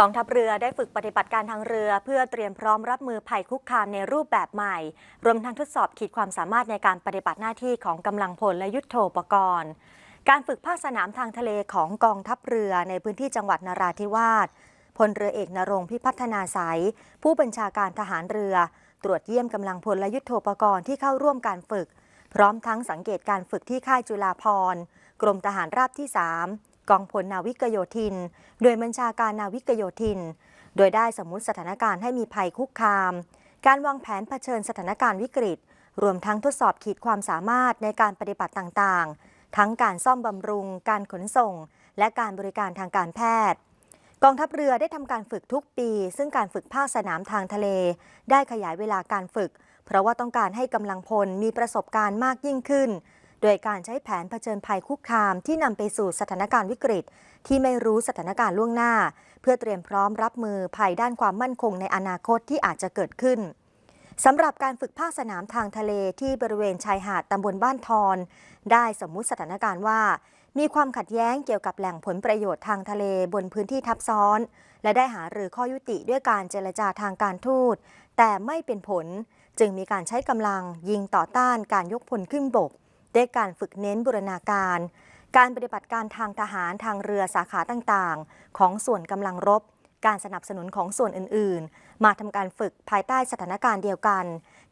กองทัพเรือได้ฝึกปฏิบัติการทางเรือ เพื่อเตรียมพร้อมรับมือภัยคุกคามในรูปแบบใหม่ รวมทั้งทดสอบขีดความสามารถในการปฏิบัติหน้าที่ของกำลังพลและยุทโธปกรณ์ การฝึกภาคสนามทางทะเลของกองทัพเรือในพื้นที่จังหวัดนราธิวาสพลเรือเอกนรงพิพัฒนาสายผู้บัญชาการทหารเรือ ตรวจเยี่ยมกำลังพลและยุทโธปกรณ์ที่เข้าร่วมการฝึก พร้อมทั้งสังเกตการฝึกที่ค่ายจุฬาภรกรมทหารราบที่ 3 กองพลนาวิกโยธิน โดยบัญชาการนาวิกโยธิน โดยได้สมมติสถานการณ์ให้มีภัยคุกคาม การวางแผนเผชิญสถานการณ์วิกฤต รวมทั้งทดสอบขีดความสามารถในการปฏิบัติต่างๆ ทั้งการซ่อมบำรุง การขนส่ง และการบริการทางการแพทย์กองทัพเรือได้ทำการฝึกทุกปี ซึ่งการฝึกภาคสนามทางทะเล ได้ขยายเวลาการฝึก เพราะว่าต้องการให้กำลังพลมีประสบการณ์มากยิ่งขึ้น โดยการใช้แผนเผชิญภัยคุกคามที่นำไปสู่สถานการณ์วิกฤต ที่ไม่รู้สถานการณ์ล่วงหน้า เพื่อเตรียมพร้อมรับมือภัยด้านความมั่นคงในอนาคตที่อาจจะเกิดขึ้นสำหรับการฝึกภาคสนามทางทะเลที่บริเวณชายหาดตำบลบ้านทอน ได้สมมุติสถานการณ์ว่า มีความขัดแย้งเกี่ยวกับแหล่งผลประโยชน์ทางทะเลบนพื้นที่ทับซ้อน และได้หารือข้อยุติด้วยการเจรจาทางการทูต แต่ไม่เป็นผล จึงมีการใช้กำลังยิงต่อต้านการยกพลขึ้นบก ด้วยการฝึกเน้นบูรณาการ การปฏิบัติการทางทหารทางเรือสาขาต่างๆ ของส่วนกำลังรบ การสนับสนุนของส่วนอื่นๆ มาทำการฝึกภายใต้สถานการณ์เดียวกัน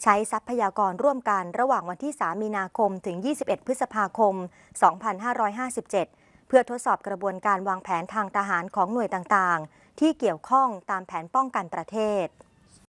ใช้ทรัพยากรร่วมกันระหว่างวันที่ 3 มีนาคมถึง 21 พฤษภาคม 2557เพื่อทดสอบกระบวนการวางแผนทางทหารของหน่วยต่างๆ ที่เกี่ยวข้องตามแผนป้องกันประเทศ